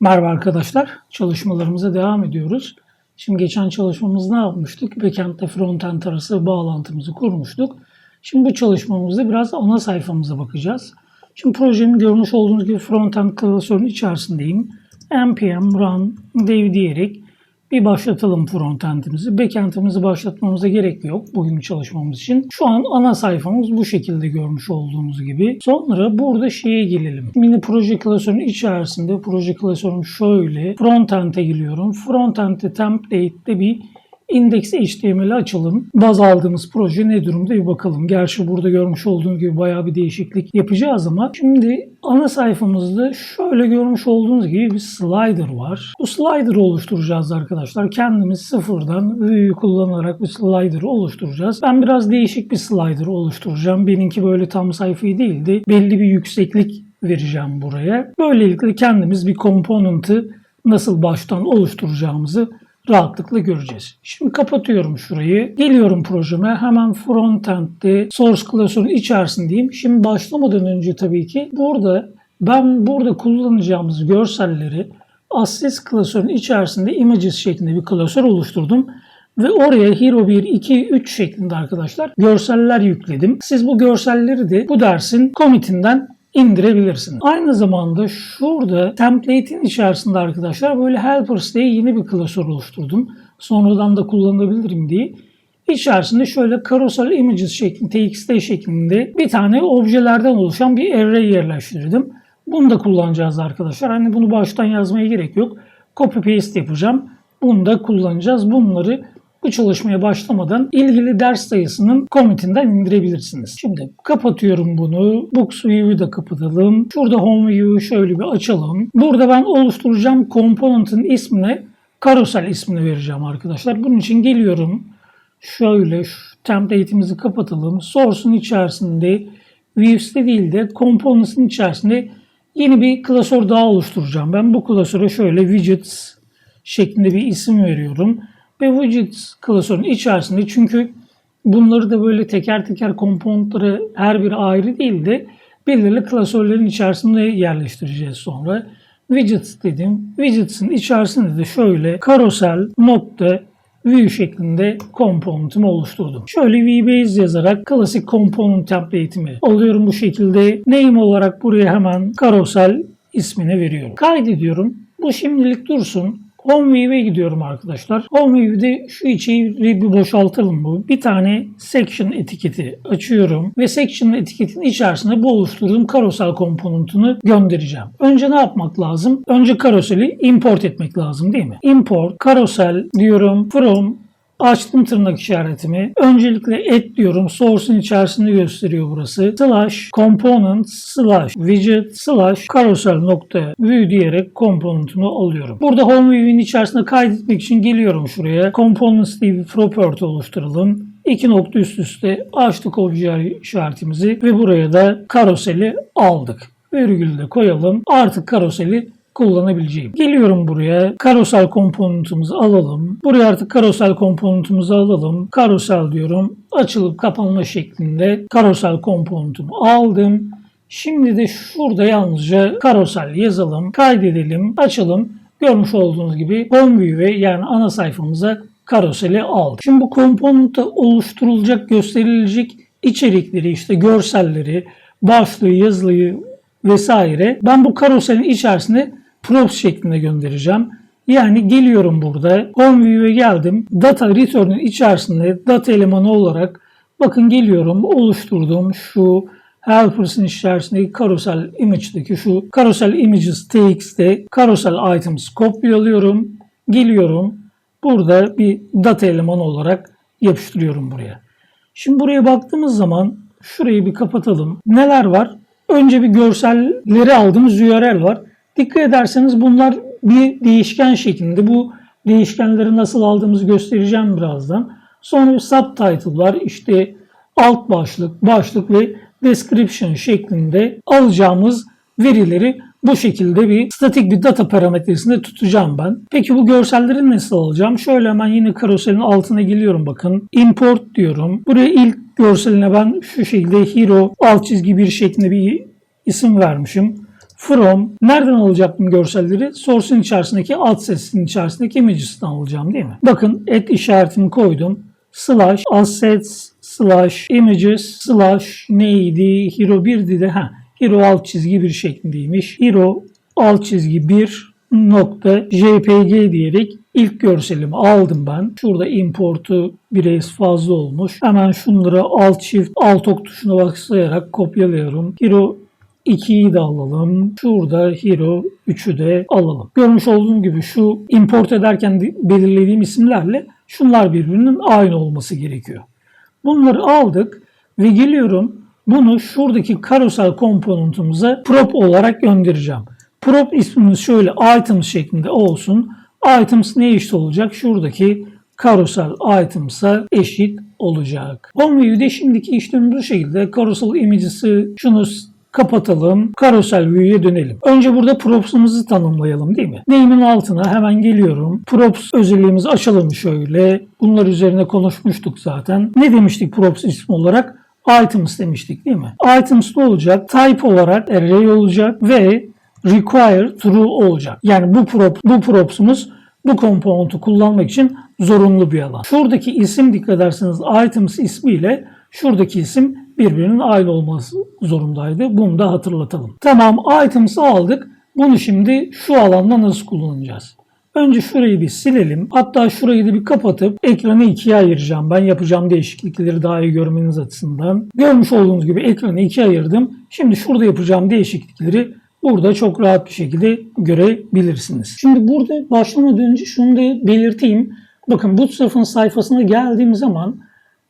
Merhaba arkadaşlar, çalışmalarımıza devam ediyoruz. Şimdi geçen çalışmamızda ne yapmıştık? Backend'le frontend arası bağlantımızı kurmuştuk. Şimdi bu çalışmamızda biraz ana sayfamıza bakacağız. Şimdi projenin görmüş olduğunuz gibi frontend klasörünün içerisindeyim. npm run dev diyerek bir başlatalım frontend'imizi. Backend'imizi başlatmamıza gerek yok bugün çalışmamız için. Şu an ana sayfamız bu şekilde görmüş olduğunuz gibi. Sonra burada şeye gelelim. Mini proje klasörünün içerisinde proje klasörüm şöyle. Frontend'e giriyorum. Frontend'de template'de bir Index HTML açalım. Baz aldığımız proje ne durumda bir bakalım. Gerçi burada görmüş olduğunuz gibi bayağı bir değişiklik yapacağız ama şimdi ana sayfamızda şöyle görmüş olduğunuz gibi bir slider var. Bu slider'ı oluşturacağız arkadaşlar. Kendimiz sıfırdan Vue'yu kullanarak bir slider'ı oluşturacağız. Ben biraz değişik bir slider oluşturacağım. Benimki böyle tam sayfayı değildi. Belli bir yükseklik vereceğim buraya. Böylelikle kendimiz bir komponentı nasıl baştan oluşturacağımızı rahatlıkla göreceğiz. Şimdi kapatıyorum şurayı. Geliyorum projeme. Hemen frontend'de source klasörün içerisindeyim. Şimdi başlamadan önce tabii ki burada ben burada kullanacağımız görselleri Assets klasörün içerisinde images şeklinde bir klasör oluşturdum. Ve oraya Hero 1, 2, 3 şeklinde arkadaşlar görseller yükledim. Siz bu görselleri de bu dersin commit'inden indirebilirsiniz. Aynı zamanda şurada template'in içerisinde arkadaşlar böyle helpers diye yeni bir klasör oluşturdum. Sonradan da kullanabilirim diye. İçerisinde şöyle carousel images şeklinde, txt şeklinde bir tane objelerden oluşan bir array yerleştirdim. Bunu da kullanacağız arkadaşlar. Hani bunu baştan yazmaya gerek yok. Copy paste yapacağım. Bunu da kullanacağız. Bunları bu çalışmaya başlamadan ilgili ders sayısının commit'inden indirebilirsiniz. Şimdi kapatıyorum bunu. Books View'u da kapatalım. Şurada Home View'u şöyle bir açalım. Burada ben oluşturacağım component'ın ismine carousel ismini vereceğim arkadaşlar. Bunun için geliyorum. Şöyle şu template'imizi kapatalım. Source'un içerisinde Views'te değil de Components'ın içerisinde yeni bir klasör daha oluşturacağım. Ben bu klasöre şöyle widgets şeklinde bir isim veriyorum. Ve widgets klasörün içerisinde çünkü bunları da böyle teker teker komponentları her biri ayrı değil de belirli klasörlerin içerisinde yerleştireceğiz sonra. Widgets dedim. Widgets'in içerisinde de şöyle carousel nokta view şeklinde komponentimi oluşturdum. Şöyle VBase yazarak klasik component template'imi alıyorum bu şekilde. Name olarak buraya hemen carousel ismini veriyorum. Kaydediyorum. Bu şimdilik dursun. Home View'e gidiyorum arkadaşlar. Home View'de şu içeriği bir boşaltalım bu. Bir tane section etiketi açıyorum ve section etiketin içerisinde bu oluşturduğum carousel komponentini göndereceğim. Önce ne yapmak lazım? Önce carouseli import etmek lazım değil mi? Import carousel diyorum from Açtım tırnak işaretimi. Öncelikle et diyorum. Source'un içerisinde gösteriyor burası. Slash component slash widget slash carousel nokta view diyerek komponentimi alıyorum. Burada home view'in içerisinde kaydetmek için geliyorum şuraya. Components diye bir property oluşturalım. İki nokta üst üste açtık obje işaretimizi ve buraya da karoseli aldık. Virgülü de koyalım. Artık karoseli kullanabileceğim. Geliyorum buraya. Karosel komponentimizi alalım. Buraya artık karosel komponentimizi alalım. Karosel diyorum. Açılıp kapanma şeklinde karosel komponentimi aldım. Şimdi de şurada yalnızca karosel yazalım. Kaydedelim. Açalım. Görmüş olduğunuz gibi home view'e yani ana sayfamıza karoseli aldık. Şimdi bu komponentte oluşturulacak, gösterilecek içerikleri işte görselleri, başlığı, yazılıyı vesaire ben bu karoselin içerisinde props şeklinde göndereceğim. Yani geliyorum burada home view'e geldim. Data return'ün içerisinde data elemanı olarak bakın geliyorum oluşturduğum şu helpers'ın içerisindeki carousel image'deki şu carousel images txt'te carousel items kopyalıyorum. Geliyorum. Burada bir data elemanı olarak yapıştırıyorum buraya. Şimdi buraya baktığımız zaman şurayı bir kapatalım. Neler var? Önce bir görselleri aldığımız URL var. Dikkat ederseniz bunlar bir değişken şeklinde. Bu değişkenleri nasıl aldığımızı göstereceğim birazdan. Sonra bir subtitle var. İşte alt başlık, başlık ve description şeklinde alacağımız verileri bu şekilde bir statik bir data parametresinde tutacağım ben. Peki bu görselleri nasıl alacağım? Şöyle hemen yine karoselin altına geliyorum bakın. Import diyorum. Buraya ilk görseline ben şu şekilde hero alt çizgi bir şeklinde bir isim vermişim. From nereden alacaktım görselleri? Source'un içerisindeki alt sesin içerisindeki images'tan alacağım değil mi? Bakın et işaretimi koydum. Slash assets slash images slash neydi? Hero 1'di de ha. Hero alt çizgi bir şeklindeymiş. Hero alt çizgi 1 nokta jpg diyerek ilk görselimi aldım ben. Şurada importu biraz fazla olmuş. Hemen şunları alt shift alt ok tuşuna basayarak kopyalıyorum. Hero 2'yi de alalım. Şurada Hero 3'ü de alalım. Görmüş olduğunuz gibi şu import ederken de- belirlediğim isimlerle şunlar birbirinin aynı olması gerekiyor. Bunları aldık ve geliyorum bunu şuradaki karosel komponentimize prop olarak göndereceğim. Prop ismimiz şöyle items şeklinde olsun. Items ne eşit olacak? Şuradaki karosel items'a eşit olacak. Home view'de şimdiki işlemimiz bu şekilde. Carousel images'i şunu kapatalım. Carousel view'ye dönelim. Önce burada props'ımızı tanımlayalım değil mi? Name'in altına hemen geliyorum. Props özelliğimizi açalım şöyle. Bunlar üzerine konuşmuştuk zaten. Ne demiştik props ismi olarak? Items demiştik değil mi? Items ne olacak? Type olarak array olacak ve require true olacak. Yani bu prop bu props'umuz bu komponenti kullanmak için zorunlu bir alan. Şuradaki isim dikkat ederseniz items ismiyle şuradaki isim birbirinin aynı olması zorundaydı. Bunu da hatırlatalım. Tamam items'ı aldık. Bunu şimdi şu alanda nasıl kullanacağız? Önce şurayı bir silelim. Hatta şurayı da bir kapatıp ekranı ikiye ayıracağım. Ben yapacağım değişiklikleri daha iyi görmeniz açısından. Görmüş olduğunuz gibi ekranı ikiye ayırdım. Şimdi şurada yapacağım değişiklikleri burada çok rahat bir şekilde görebilirsiniz. Şimdi burada başlamadan önce şunu da belirteyim. Bakın Bootstrap'ın sayfasına geldiğim zaman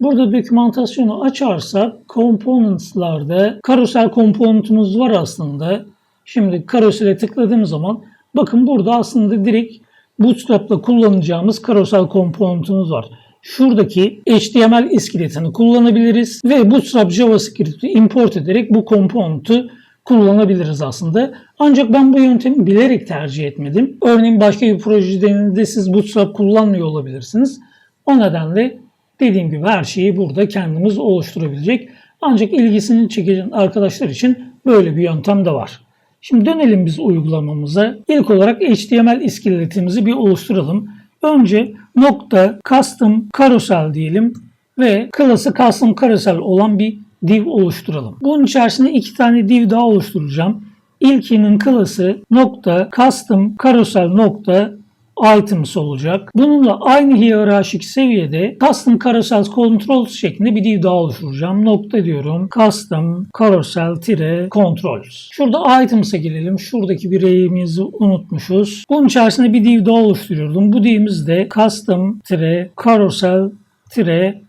burada dokümantasyonu açarsak Components'larda karosel komponentimiz var aslında. Şimdi karosele tıkladığım zaman bakın burada aslında direkt Bootstrap'la kullanacağımız karosel komponentimiz var. Şuradaki HTML iskeletini kullanabiliriz ve Bootstrap JavaScript'i import ederek bu komponenti kullanabiliriz aslında. Ancak ben bu yöntemi bilerek tercih etmedim. Örneğin başka bir projede siz Bootstrap kullanmıyor olabilirsiniz. O nedenle dediğim gibi her şeyi burada kendimiz oluşturabilecek. Ancak ilgisini çeken arkadaşlar için böyle bir yöntem de var. Şimdi dönelim biz uygulamamıza. İlk olarak HTML iskeletimizi bir oluşturalım. Önce nokta custom carousel diyelim ve klası custom carousel olan bir div oluşturalım. Bunun içerisinde iki tane div daha oluşturacağım. İlkinin klası nokta custom carousel nokta items olacak. Bununla aynı hiyerarşik seviyede custom carousel controls şeklinde bir div daha oluşturacağım. Nokta diyorum. Custom carousel tire controls. Şurada items'a gelelim. Şuradaki bir reyimizi unutmuşuz. Bunun içerisinde bir div daha oluşturuyordum. Bu divimiz de custom tire carousel tire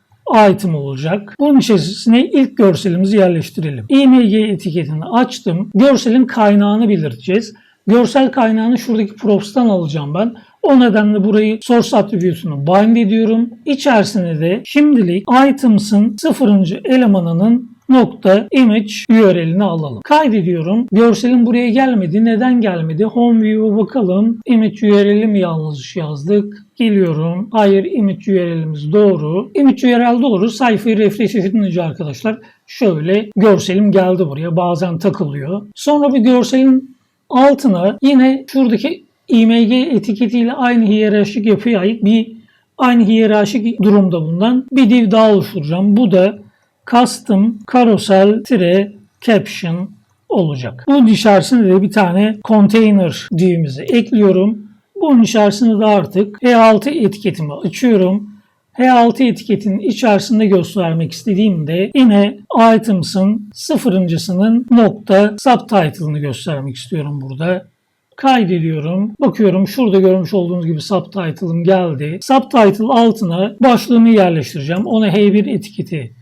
item olacak. Bunun içerisine ilk görselimizi yerleştirelim. img etiketini açtım. Görselin kaynağını belirteceğiz. Görsel kaynağını şuradaki props'tan alacağım ben. O nedenle burayı source attribute'unu bind ediyorum. İçerisine de şimdilik items'ın sıfırıncı elemanının nokta image URL'ini alalım. Kaydediyorum. Görselin buraya gelmedi. Neden gelmedi? Home view'a bakalım. Image URL'i mi yanlış yazdık? Geliyorum. Hayır image URL'imiz doğru. Image URL doğru. Sayfayı refresh edince arkadaşlar şöyle görselim geldi buraya. Bazen takılıyor. Sonra bir görselin altına yine şuradaki img etiketiyle aynı hiyerarşik yapıya ait bir aynı hiyerarşik durumda bulunan bir div daha oluşturacağım. Bu da custom carousel caption olacak. Bunun içerisinde de bir tane container divimizi ekliyorum. Bunun içerisinde de artık H6 etiketimi açıyorum. H6 etiketinin içerisinde göstermek istediğimde yine items'ın sıfırıncısının nokta subtitle'ını göstermek istiyorum burada. Kaydediyorum. Bakıyorum şurada görmüş olduğunuz gibi subtitle'ım geldi. Subtitle altına başlığımı yerleştireceğim. Ona H1 etiketi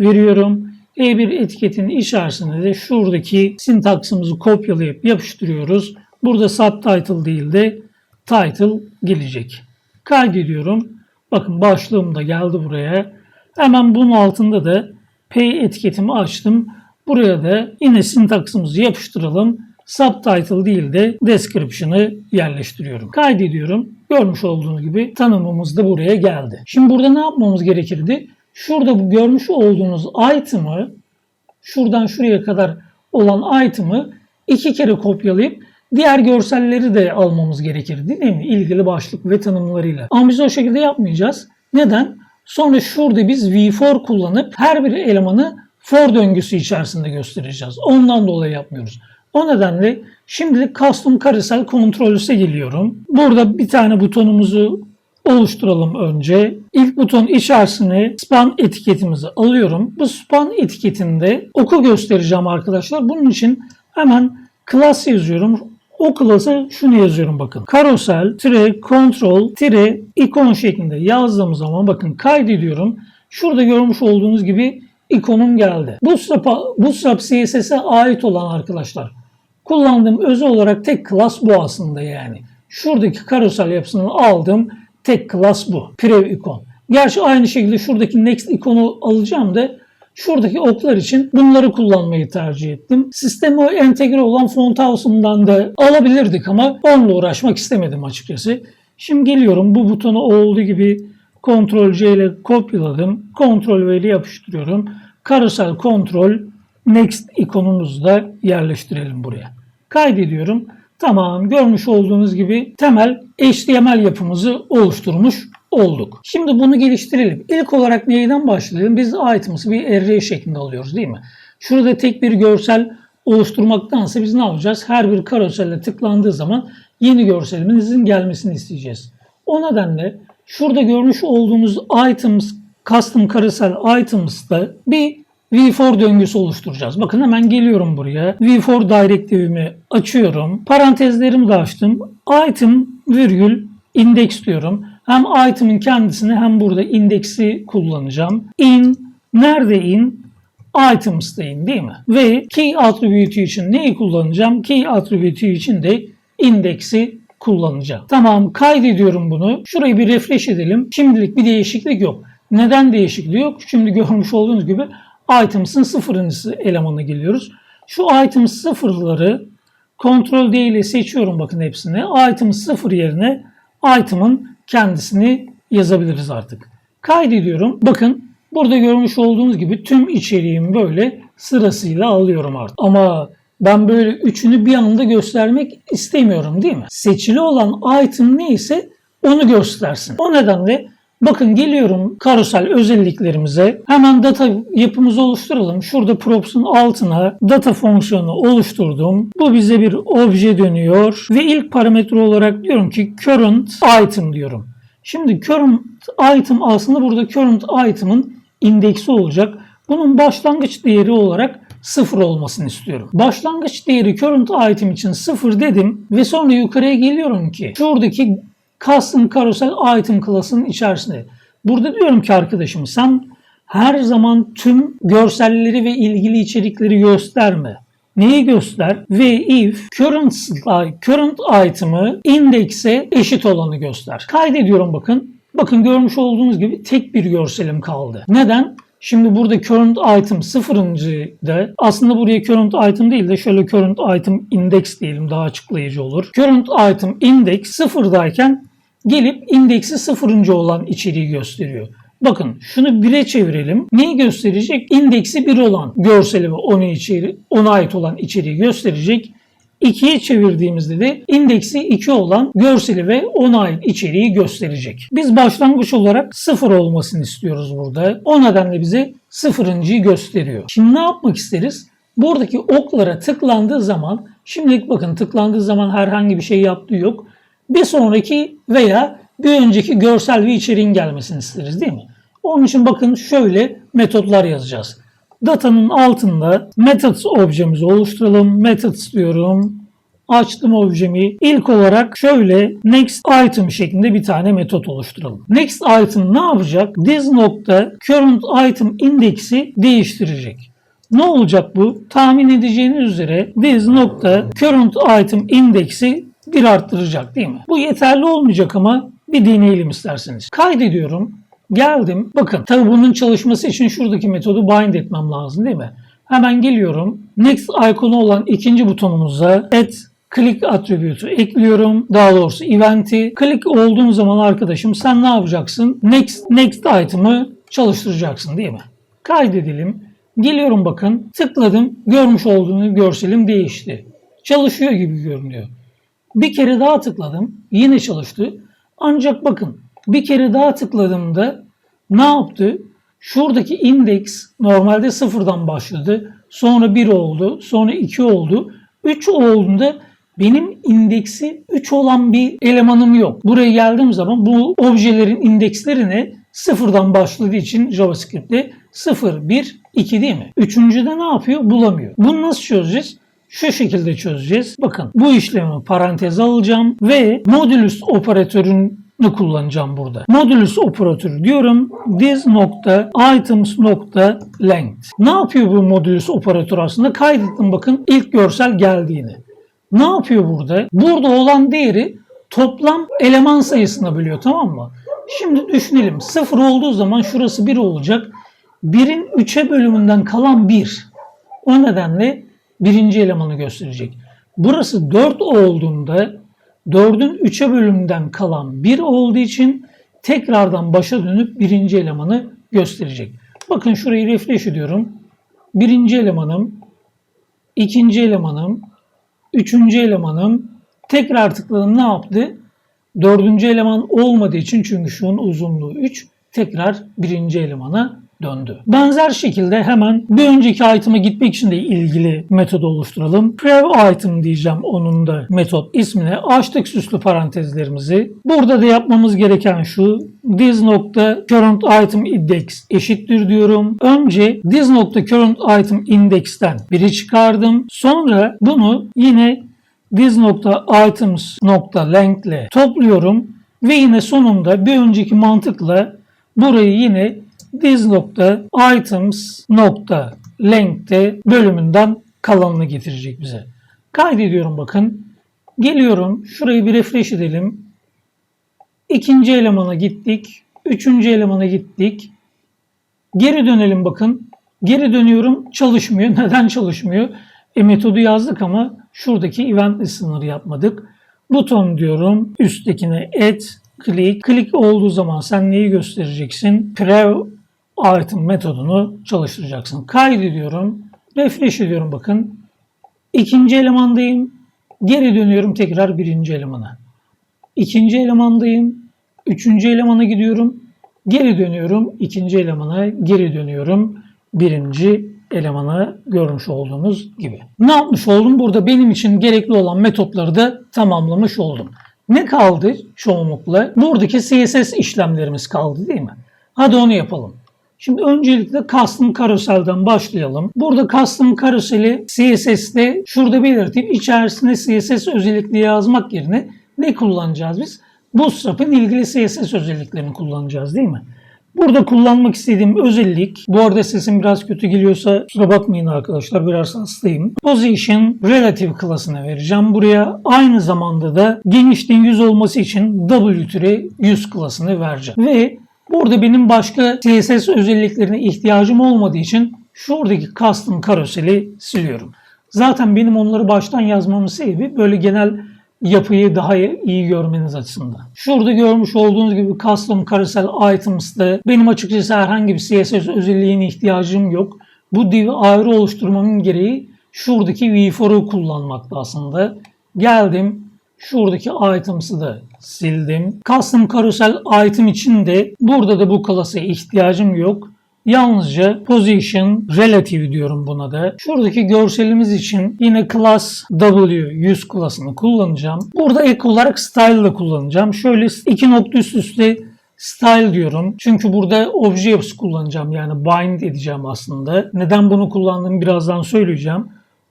veriyorum. H1 etiketinin içerisinde de şuradaki sintaksımızı kopyalayıp yapıştırıyoruz. Burada subtitle değil de title gelecek. Kaydediyorum. Bakın başlığım da geldi buraya. Hemen bunun altında da P etiketimi açtım. Buraya da yine sintaksımızı yapıştıralım. Subtitle değil de description'ı yerleştiriyorum. Kaydediyorum. Görmüş olduğunuz gibi tanımımız da buraya geldi. Şimdi burada ne yapmamız gerekirdi? Şurada bu görmüş olduğunuz item'ı şuradan şuraya kadar olan item'ı iki kere kopyalayıp diğer görselleri de almamız gerekir değil mi? İlgili başlık ve tanımlarıyla. Ama biz o şekilde yapmayacağız. Neden? Sonra şurada biz v4 kullanıp her bir elemanı for döngüsü içerisinde göstereceğiz. Ondan dolayı yapmıyoruz. O nedenle şimdilik custom carousel controls'e geliyorum. Burada bir tane butonumuzu oluşturalım önce. İlk buton içerisine span etiketimizi alıyorum. Bu span etiketinde oku göstereceğim arkadaşlar. Bunun için hemen class yazıyorum. O class'a şunu yazıyorum bakın. Carousel, tire, control, tire, ikon şeklinde yazdığım zaman bakın kaydediyorum. Şurada görmüş olduğunuz gibi ikonum geldi. Bootstrap, Bootstrap CSS'e ait olan arkadaşlar. Kullandığım özel olarak tek class bu aslında yani. Şuradaki carousel yapısını aldım. Tek class bu. Prev ikon. Gerçi aynı şekilde şuradaki next ikonu alacağım da şuradaki oklar için bunları kullanmayı tercih ettim. Sisteme entegre olan Fonthouse'umdan da alabilirdik ama onunla uğraşmak istemedim açıkçası. Şimdi geliyorum bu butonu olduğu gibi Ctrl C ile kopyaladım. Ctrl V ile yapıştırıyorum. Carousel Control Next ikonumuzu da yerleştirelim buraya. Kaydediyorum. Tamam görmüş olduğunuz gibi temel HTML yapımızı oluşturmuş olduk. Şimdi bunu geliştirelim. İlk olarak neyden başlayalım? Biz items'ı bir array şeklinde alıyoruz değil mi? Şurada tek bir görsel oluşturmaktansa biz ne yapacağız? Her bir karoselle tıklandığı zaman yeni görselimizin gelmesini isteyeceğiz. O nedenle şurada görmüş olduğumuz items, custom carousel items'ta bir V4 döngüsü oluşturacağız. Bakın hemen geliyorum buraya. V4 direktifimi açıyorum. Parantezlerimi de açtım. Item virgül index diyorum. Hem item'ın kendisini hem burada indeksi kullanacağım. In nerede in? Items'ta in değil mi? Ve key attribute için neyi kullanacağım? Key attribute için de indeksi kullanacağım. Tamam kaydediyorum bunu. Şurayı bir refresh edelim. Şimdilik bir değişiklik yok. Neden değişiklik yok? Şimdi görmüş olduğunuz gibi items'ın sıfırıncısı elemanına geliyoruz. Şu item sıfırları Ctrl D ile seçiyorum bakın hepsini. Item sıfır yerine item'ın kendisini yazabiliriz artık. Kaydediyorum. Bakın burada görmüş olduğunuz gibi tüm içeriğimi böyle sırasıyla alıyorum artık. Ama ben böyle üçünü bir anda göstermek istemiyorum değil mi? Seçili olan item neyse onu göstersin. O nedenle bakın geliyorum karusel özelliklerimize. Hemen data yapımızı oluşturalım. Şurada props'un altına data fonksiyonu oluşturdum. Bu bize bir obje dönüyor. Ve ilk parametre olarak diyorum ki current item diyorum. Şimdi current item aslında burada current item'ın indeksi olacak. Bunun başlangıç değeri olarak 0 olmasını istiyorum. Başlangıç değeri current item için 0 dedim ve sonra yukarıya geliyorum ki şuradaki custom carousel item klasının içerisinde. Burada diyorum ki arkadaşım sen her zaman tüm görselleri ve ilgili içerikleri gösterme. Neyi göster? Ve if current, current item'ı indekse eşit olanı göster. Kaydediyorum bakın. Bakın görmüş olduğunuz gibi tek bir görselim kaldı. Neden? Şimdi burada current item sıfırıncıda aslında buraya current item değil de şöyle current item index diyelim daha açıklayıcı olur. Current item index sıfırdayken gelip indeksi sıfırıncı olan içeriği gösteriyor. Bakın şunu 1'e çevirelim. Neyi gösterecek? İndeksi 1 olan görseli ve ona, içeri, ona ait olan içeriği gösterecek. 2'ye çevirdiğimizde de indeksi 2 olan görseli ve ona ait içeriği gösterecek. Biz başlangıç olarak 0 olmasını istiyoruz burada. O nedenle bize sıfırıncıyı gösteriyor. Şimdi ne yapmak isteriz? Buradaki oklara tıklandığı zaman, şimdilik bakın tıklandığı zaman herhangi bir şey yaptığı yok. Bir sonraki veya bir önceki görsel ve içeriğin gelmesini isteriz değil mi? Onun için bakın şöyle metotlar yazacağız. Datanın altında methods objemizi oluşturalım. Methods diyorum. Açtım objemi. İlk olarak şöyle next item şeklinde bir tane metot oluşturalım. Next item ne yapacak? This nokta current item indeksi değiştirecek. Ne olacak bu? Tahmin edeceğiniz üzere this nokta current item indeksi bir arttıracak değil mi? Bu yeterli olmayacak ama bir deneyelim isterseniz. Kaydediyorum. Geldim. Bakın tabi bunun çalışması için şuradaki metodu bind etmem lazım değil mi? Hemen geliyorum. Next ikonu olan ikinci butonumuza add click attribute'u ekliyorum. Daha doğrusu event'i. Click olduğum zaman arkadaşım sen ne yapacaksın? Next next item'ı çalıştıracaksın değil mi? Kaydedelim. Geliyorum bakın. Tıkladım. Görmüş olduğunu görselim değişti. çalışıyor gibi görünüyor. Bir kere daha tıkladım. Yine çalıştı. Ancak bakın bir kere daha tıkladığımda ne yaptı? Şuradaki indeks normalde sıfırdan başladı. Sonra 1 oldu. Sonra 2 oldu. 3 olduğunda benim indeksi 3 olan bir elemanım yok. Buraya geldiğim zaman bu objelerin indekslerine sıfırdan başladığı için JavaScript'te 0, 1, 2 değil mi? Üçüncüde ne yapıyor? Bulamıyor. Bunu nasıl çözeceğiz? Şu şekilde çözeceğiz. Bakın bu işlemi parantez alacağım ve modulus operatörünü kullanacağım burada. Modulus operatörü diyorum. This nokta items nokta length. Ne yapıyor bu modulus operatörü aslında? Kaydettim bakın ilk görsel geldiğini. Ne yapıyor burada? Burada olan değeri toplam eleman sayısına bölüyor tamam mı? Şimdi düşünelim. Sıfır olduğu zaman şurası 1 olacak. 1'in 3'e bölümünden kalan 1. O nedenle birinci elemanı gösterecek. Burası 4 olduğunda 4'ün 3'e bölümünden kalan 1 olduğu için tekrardan başa dönüp birinci elemanı gösterecek. Bakın şurayı refresh ediyorum. Birinci elemanım, ikinci elemanım, üçüncü elemanım. Tekrar tıkladım ne yaptı? Dördüncü eleman olmadığı için çünkü şunun uzunluğu 3 tekrar birinci elemana döndü. Benzer şekilde hemen bir önceki item'a gitmek için de ilgili metod oluşturalım. Prev item diyeceğim onun da metot ismine. Açtık süslü parantezlerimizi. Burada da yapmamız gereken şu. This nokta current item index eşittir diyorum. Önce this nokta current item index'ten biri çıkardım. Sonra bunu yine this nokta items nokta length ile topluyorum ve yine sonunda bir önceki mantıkla burayı yine this bölümünden kalanını getirecek bize. Kaydediyorum bakın. Geliyorum. Şurayı bir refresh edelim. İkinci elemana gittik. Üçüncü elemana gittik. Geri dönelim bakın. Geri dönüyorum çalışmıyor. Neden çalışmıyor? E metodu yazdık ama şuradaki event sınırı yapmadık. Buton diyorum. Üsttekine add, click. Click olduğu zaman sen neyi göstereceksin? Prev item metodunu çalıştıracaksın. Kaydediyorum. Refresh ediyorum bakın. İkinci elemandayım. Geri dönüyorum tekrar birinci elemana. İkinci elemandayım. Üçüncü elemana gidiyorum. Geri dönüyorum. ikinci elemana geri dönüyorum. Birinci elemana görmüş olduğunuz gibi. Ne yapmış oldum? Burada benim için gerekli olan metotları da tamamlamış oldum. Ne kaldı çoğunlukla? Buradaki CSS işlemlerimiz kaldı değil mi? Hadi onu yapalım. Şimdi öncelikle custom carousel'den başlayalım. Burada custom carouseli CSS'de şurada belirteyim. içerisine CSS özellikleri yazmak yerine ne kullanacağız biz? Bootstrap'ın ilgili CSS özelliklerini kullanacağız değil mi? Burada kullanmak istediğim özellik, bu arada sesim biraz kötü geliyorsa kusura bakmayın arkadaşlar biraz hastayım. Position Relative klasına vereceğim. Buraya aynı zamanda da genişliğin 100 olması için W türe 100 klasını vereceğim. Ve burada benim başka CSS özelliklerine ihtiyacım olmadığı için şuradaki custom karoseli siliyorum. Zaten benim onları baştan yazmamın sebebi böyle genel yapıyı daha iyi görmeniz açısından. Şurada görmüş olduğunuz gibi custom carousel items'ta benim açıkçası herhangi bir CSS özelliğine ihtiyacım yok. Bu div'i ayrı oluşturmamın gereği şuradaki v4'u kullanmakta aslında. Geldim şuradaki items'ı da sildim. Custom carousel item için de burada da bu klasa ihtiyacım yok. Yalnızca position relative diyorum buna da. Şuradaki görselimiz için yine class W 100 klasını kullanacağım. Burada ek olarak style da kullanacağım. Şöyle iki nokta üst üste style diyorum. Çünkü burada obje yapısı kullanacağım. Yani bind edeceğim aslında. Neden bunu kullandığımı birazdan söyleyeceğim.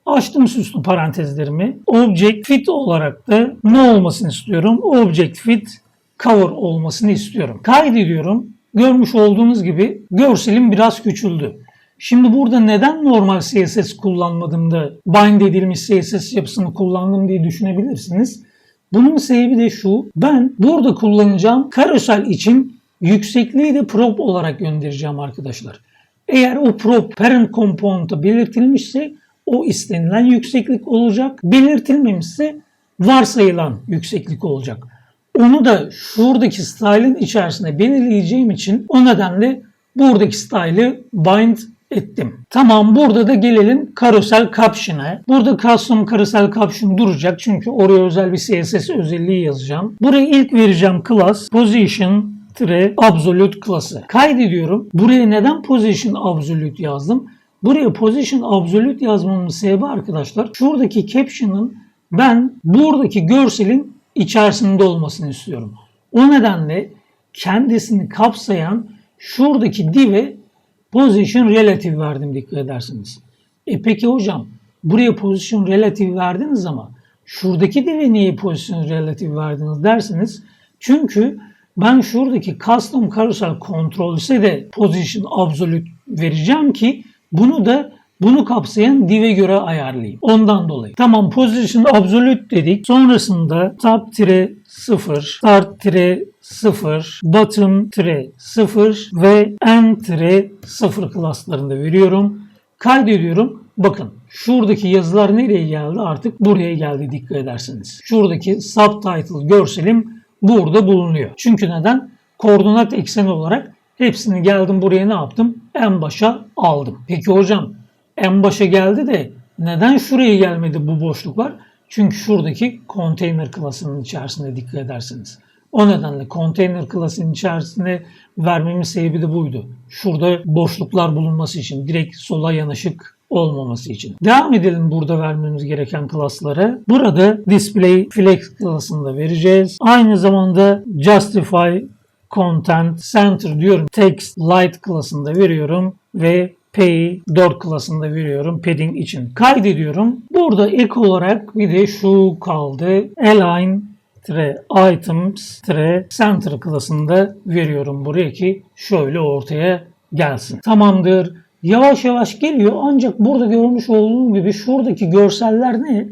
Açtım süslü parantezlerimi. Object fit olarak da ne olmasını istiyorum? Object fit cover olmasını istiyorum. Kaydediyorum görmüş olduğunuz gibi görselim biraz küçüldü. Şimdi burada neden normal CSS kullanmadım da bind edilmiş CSS yapısını kullandım diye düşünebilirsiniz. Bunun sebebi de şu. Ben burada kullanacağım karosel için yüksekliği de prop olarak göndereceğim arkadaşlar. Eğer o prop parent component'a belirtilmişse o istenilen yükseklik olacak. Belirtilmemişse varsayılan yükseklik olacak. Onu da şuradaki style'ın içerisinde belirleyeceğim için o nedenle buradaki style'ı bind ettim. Tamam burada da gelelim carousel caption'a. Burada custom carousel caption duracak çünkü oraya özel bir CSS özelliği yazacağım. Buraya ilk vereceğim class position absolute klası. Kaydediyorum. Buraya neden position absolute yazdım? Buraya position absolute yazmamın sebebi arkadaşlar şuradaki caption'ın ben buradaki görselin içerisinde olmasını istiyorum. O nedenle kendisini kapsayan şuradaki div'e position relative verdim dikkat edersiniz. E peki hocam buraya position relative verdiniz ama şuradaki div'e niye position relative verdiniz derseniz çünkü ben şuradaki custom carousel controls'e de position absolute vereceğim ki bunu da bunu kapsayan div'e göre ayarlayayım. Ondan dolayı. Tamam position absolute dedik. Sonrasında top tire 0, start tire 0, bottom tire 0 ve end tire 0 klaslarında veriyorum. Kaydediyorum. Bakın şuradaki yazılar nereye geldi? Artık buraya geldi dikkat ederseniz. Şuradaki subtitle görselim burada bulunuyor. Çünkü neden? Koordinat ekseni olarak hepsini geldim buraya ne yaptım? En başa aldım. Peki hocam en başa geldi de neden şuraya gelmedi bu boşluklar? Çünkü şuradaki container klasının içerisinde dikkat ederseniz. O nedenle container klasının içerisine vermemin sebebi de buydu. Şurada boşluklar bulunması için, direkt sola yanaşık olmaması için. Devam edelim burada vermemiz gereken klaslara. Burada display flex klasını da vereceğiz. Aynı zamanda justify content center diyorum. Text light klasını da veriyorum ve Pay 4 klasında veriyorum padding için. Kaydediyorum. Burada ek olarak bir de şu kaldı. Align items center klasında veriyorum buraya ki şöyle ortaya gelsin. Tamamdır. Yavaş yavaş geliyor ancak burada görmüş olduğunuz gibi şuradaki görseller ne?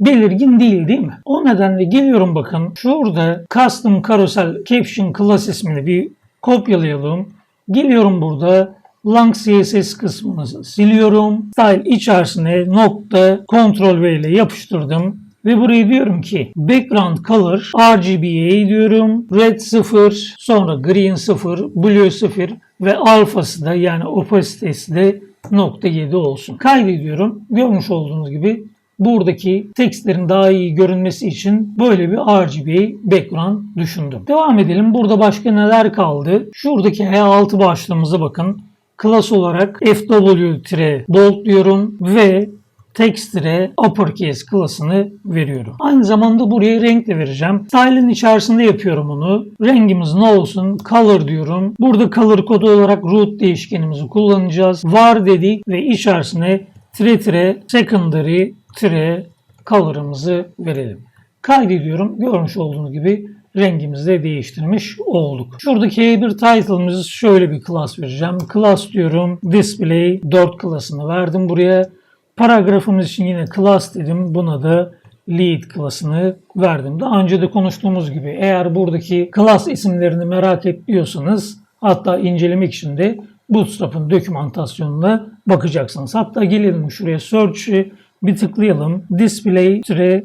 Belirgin değil değil mi? O nedenle geliyorum bakın şurada custom carousel caption class ismini bir kopyalayalım. Geliyorum burada Lang CSS kısmını siliyorum. Style içerisine nokta Ctrl V ile yapıştırdım. Ve buraya diyorum ki background color RGBA diyorum. Red 0, sonra green 0, blue 0 ve alfası da yani opacitesi de nokta 7 olsun. Kaydediyorum. Görmüş olduğunuz gibi buradaki tekstlerin daha iyi görünmesi için böyle bir RGB background düşündüm. Devam edelim. Burada başka neler kaldı? Şuradaki H6 başlığımıza bakın. Class olarak FW-bold diyorum ve text-uppercase uppercase klasını veriyorum. Aynı zamanda buraya renk de vereceğim. Style'ın içerisinde yapıyorum onu. Rengimiz ne olsun? Color diyorum. Burada color kodu olarak root değişkenimizi kullanacağız. Var dedik ve içerisine tire tire secondary tire color'ımızı verelim. Kaydediyorum. Görmüş olduğunuz gibi rengimizi de değiştirmiş olduk. Şuradaki bir title'ımızı şöyle bir class vereceğim. Class diyorum. Display 4 klasını verdim buraya. Paragrafımız için yine class dedim. Buna da lead klasını verdim. Daha önce de konuştuğumuz gibi eğer buradaki class isimlerini merak ediyorsanız hatta incelemek için de Bootstrap'ın dokümantasyonuna bakacaksınız. Hatta gelelim şuraya search'i bir tıklayalım. Display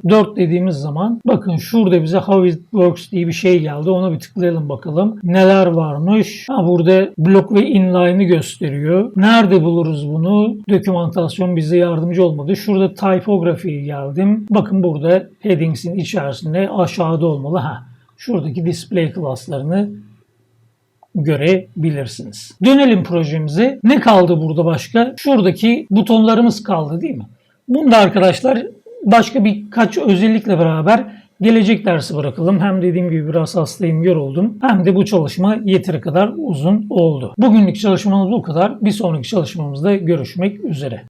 4 dediğimiz zaman bakın şurada bize how it works diye bir şey geldi. Ona bir tıklayalım bakalım. Neler varmış? Ha, burada blok ve inline'ı gösteriyor. Nerede buluruz bunu? Dokümantasyon bize yardımcı olmadı. Şurada typography'ye geldim. Bakın burada headings'in içerisinde aşağıda olmalı. Ha, şuradaki display class'larını görebilirsiniz. Dönelim projemize. Ne kaldı burada başka? Şuradaki butonlarımız kaldı değil mi? Bunda arkadaşlar başka birkaç özellikle beraber gelecek dersi bırakalım. Hem dediğim gibi biraz hastayım, yoruldum. Hem de bu çalışma yeteri kadar uzun oldu. Bugünlük çalışmamız bu kadar. Bir sonraki çalışmamızda görüşmek üzere.